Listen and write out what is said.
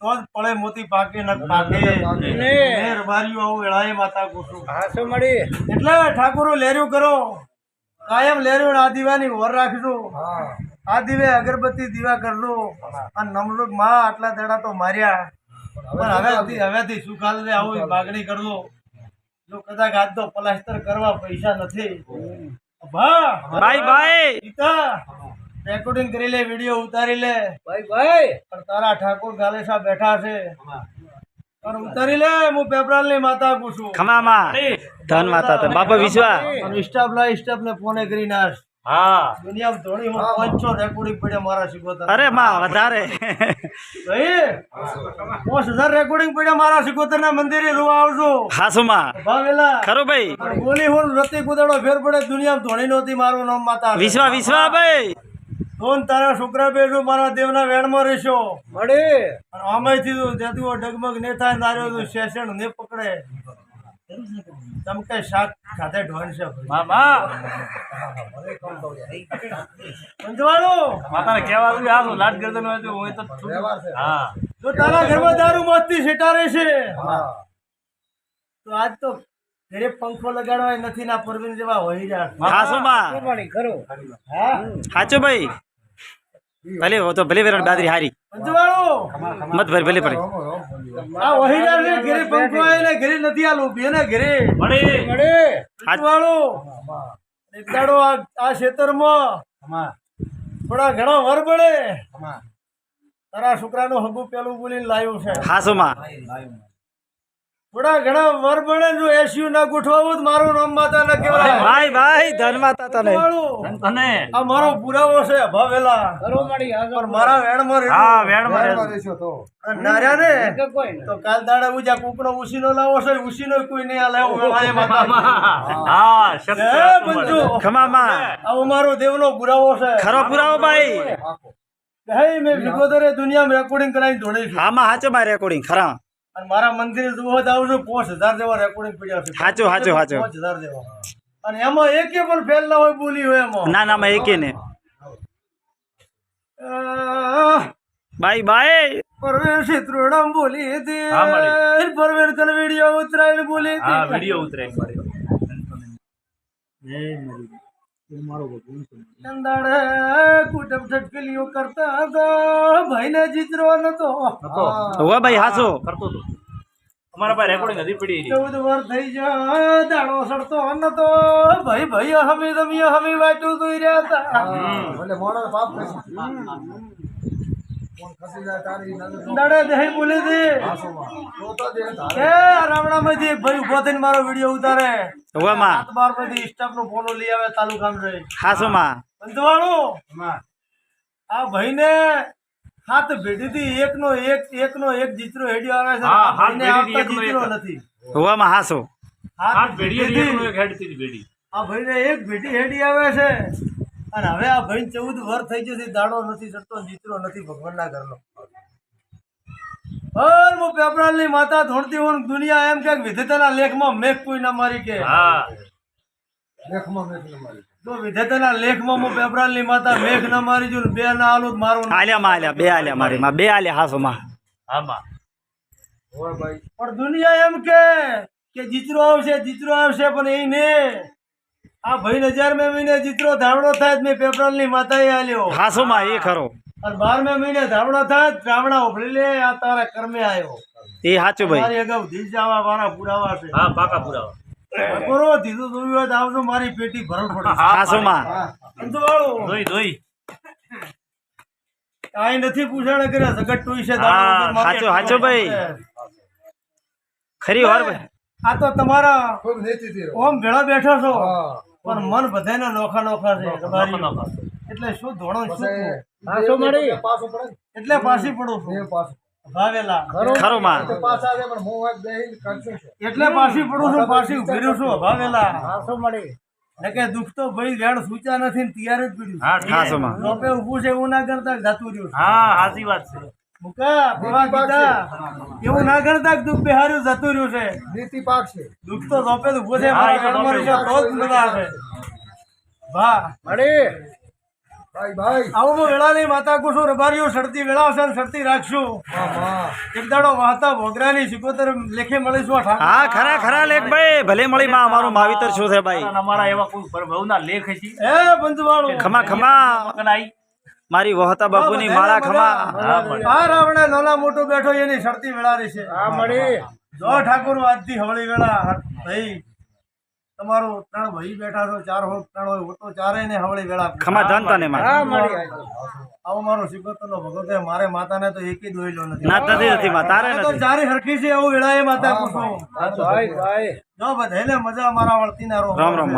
તો જ પડે મોતી પાકે ન પાકે. ને. મેર આવું એળાએ માતા કુસુમ. હાસો મળી? એટલે ઠાકોરો લેર્યું કરો. કાયમ લેર્યું આ દીવાની વર રાખજો. આ દીવે અગરબત્તી દીવા કરજો આ નમરૂકમાં આટલા દડા તો માર્યા. પણ હવેથી હવેથી સુખાલ ને આવું માગણી કરજો. જો કદાચ આજ તો પ્લાસ્ટર કરવા પૈસા નથી. ભાઈ ભાઈ રેકોર્ડિંગ કરી લે વીડિયો ઉતારી લે. ભાઈ ભાઈ. પણ તારા ઠાકોર ગાલેસા બેઠા છે. પણ ઉતારી લે હું પેપરાલની માતા પૂછું ખમામાં ધન માતા ધન. બાપા વિશ્વા. સ્ટાફ લાય સ્ટાફ ને ફોને કરી નાખ. હા. દુનિયામાં ધોળી હું. પાંચસો રેકોર્ડિંગ પડ્યા મારા સિકોતર અરે માં વધારે. ભાઈ પાંચ હજાર રેકોર્ડિંગ પડ્યા મારા ના મંદિરે જોવા આવજો. હાસુમાં ભાવેલા ખરું ભાઈ. બોલી હું રતી કુદાડો ફેર પડે દુનિયામાં ધોળી નહોતી મારું નામ માતા. વિશ્વા વિશ્વા ભાઈ. ધોન તારા છોકરા બેસો મારા દેવના વેણમાં રહેશો. મળે અને આમાંથી તો જતું ડગમગ ને થાય નાર્યો તું શેષણ ને પકડે. ચમકે શાક ખાતે ઢોન છે મામા. પંચવાળો માતાને કહેવાનું આ લાડ ગરદન હોય તો હું તો હા. જો તારા ઘરમાં દારૂ મસ્તી સેટા છે. તો આજ તો ઘરે પંખો લગાડવા નથી ના પરવીન જેવા હોય જાય સાચું ભાઈ. ભલે હો તો ભલે વેરણ બાદરી હારી. મત ભરી ભલે પડે આ વહી જાય ને ઘરે પંખો આવે ઘરે નથી આ લોભી ને ઘરે દાડો આ આ ખેતરમાં થોડા ઘણા વર પડે. તારા છોકરાનું હગું પેલું બોલીને લાવ્યું છે. હાસુમાં થોડા ઘણા વર પડે જો એસયુ ના ગોઠવાવું મારું નામ માતા ના કહેવાય. ભાઈ ભાઈ ધન માતા તને. તને. આ મારો પુરાવો છે ભાવેલા. મળી પણ મારા વેણમાં રહેલું. હા વેણ મળે અને નાર્યા ને તો કાલ દાડા ઉજા કુકડો ઉસીનો લાવો છે ઉસીનો કોઈ નહીં લાવો વેવાય માતા હા શક્ય બંજુ ખમામાં. આ મારો દેવનો પુરાવો છે. ખરો પુરાવો ભાઈ. હે મે વિગોદરે દુનિયામાં રેકોર્ડિંગ કરાઈ દોડી છું. આમાં હાચે માં રેકોર્ડિંગ ખરા અને મારા મંદિરે જુઓ તો આવજો પાંચ હજાર જેવા રેકોર્ડિંગ પડ્યા છે. હાચું, હાચું. પાંચ હજાર જેવા. અને એમાં એકે પણ ફેલ ના હોય બોલી હોય એમાં. ના ના માં એકે ને બાય બાય બોલી મળી. પરવેન કન વીડિયો ઉતરાઈને બોલી કુટુંબ છટકલીઓ કરતા હતા. ભાઈને જીતરો નતો. હોવા ભાઈ હાસો. કરતો તો. અમારા પાસે રેકોર્ડિંગ હતી પડી ચૌદ વાર થઈ જા દાડો સડતો નતો. ભાઈ ભાઈ હમી તમે હમી વાટું તું રહ્યા હતા. દાડે દહી બોલી હતી એ રાવણામાંથી એક ભાઈ ઊભો થઈને મારો વીડિયો ઉતારે. હોવા માં સાત બાર પછી સ્ટાફ નો ફોનો લઈ આવે તાલુકામ રહી. હાસો માં. બંધવાળું આ ભાઈને હાથ ભેટીથી એકનો એક નો એક જીતરો હેડિયો આવે છે. હા, આ હાથ ભાઈને આવતા જીતરો નથી. હોવા માં હાસો? હાથ ભેટીથી આ ભાઈને એક ભેટી હેડી આવે છે. અને હવે આ ભાઈ ચૌદ વર થઈ જશે દાડો નથી ચડતો જીતરો નથી ભગવાનના ઘરનો. હર હું પેપરાલની માતા ધોણતી હું દુનિયા એમ કે વિધેતાના લેખમાં મેઘ કોઈ ના મારી કે. જો વિધેતાના લેખમાં હું પેપરાલની માતા મેઘ ના મારી જો બે ના આલું તો મારું. આલ્યા માં આલ્યા બે આલ્યા મારી માં બે આલ્યા હાસો માં. પણ દુનિયા એમ કે કે જીતરો આવશે જીતરો આવશે પણ એ ને આ ભાઈ નજર મે મહિને જીતરો ધાવણો થાય મેં પેપરાલની માતાએ આલ્યો હાસો માં એ ખરો. અને બારમે મહિને ધાવણો થાય રાવણા ઉભરી લે આ તારા કર્મે આવ્યો એ સાચું ભાઈ. મારી અગાઉ ધી જવા મારા પુરાવા છે. હા પાકા પુરાવા. કરો દીધું જોયું હોય તો આવજો મારી પેટી ભરણ પડે. હાસો માં? ધોઈ ધોઈ. કાઈ નથી પૂછાણ કર્યા સગટ ટુઈ છે હાચો, હાચો ભાઈ. ખરી વાર ભાઈ. આ તો તમારા ઓમ ભેળા બેઠો છો. પણ મન બધાના નોખા નોખા છે એટલે શું ધોણો શું એટલે પાછી પડું છું. ભાવેલા. ખરો માં એટલે પાછી પડું છું પાછી ઊભી રહ્યું છું ભાવેલા. હાસો મળી ને કે દુઃખ તો ભાઈ વેણ સૂચા નથી ને તૈયાર જ પીડ્યું હાસો માં રોપે ઊભું છે એવું ના કરતા જતું રહ્યું. હા સાચી વાત છે. મુકા ભવા કીધા એવું ના કરતા દુઃખ બેહાર્યું જતું રહ્યું છે. નીતિ પાક છે. દુઃખ તો રોપે જ છે હા, મારા એ તો વેણમાં રોપે રહેશે તો જ મજા આવે. વાહ. મળી ભાઈ ભાઈ. આવું હું વેળાની માતા કુશું રબારીઓ સડતી વેળાવશે ને સડતી રાખશું. એક દાડો વાહતા ભોગરાની સિકોતર લેખે મળીશું હા ખરા ખરા લેખ ભાઈ. ભલે મળી માં અમારું માવિતર શું છે ભાઈ? અમારા એવા કોઈ પ્રભુના લેખ છે હે બંધવાળું. ખમા ખમા. મારી વહતા બાપુની માળા ખમા. આ રાવણે નાના મોટો બેઠો એની શરતી વેળાની છે. હા મળી. જો ઠાકોર આજથી હવળી વેળા. ભાઈ તમારું ત્રણ ભાઈ બેઠા છો ચાર હો ત્રણ હોય હું તો ચારે ને હવળી વેળા ખમા ધનતા ને આવો મારો સિકોતરનો ભગત છે. મારે માતાને તો એકી દોયલો નથી. ના નથી નથી માં તારે તો ચારે હરખી છે એવું વેળાએ માતા ભાઈ જો બધે મજા મારા વળતી ના રામ રામ.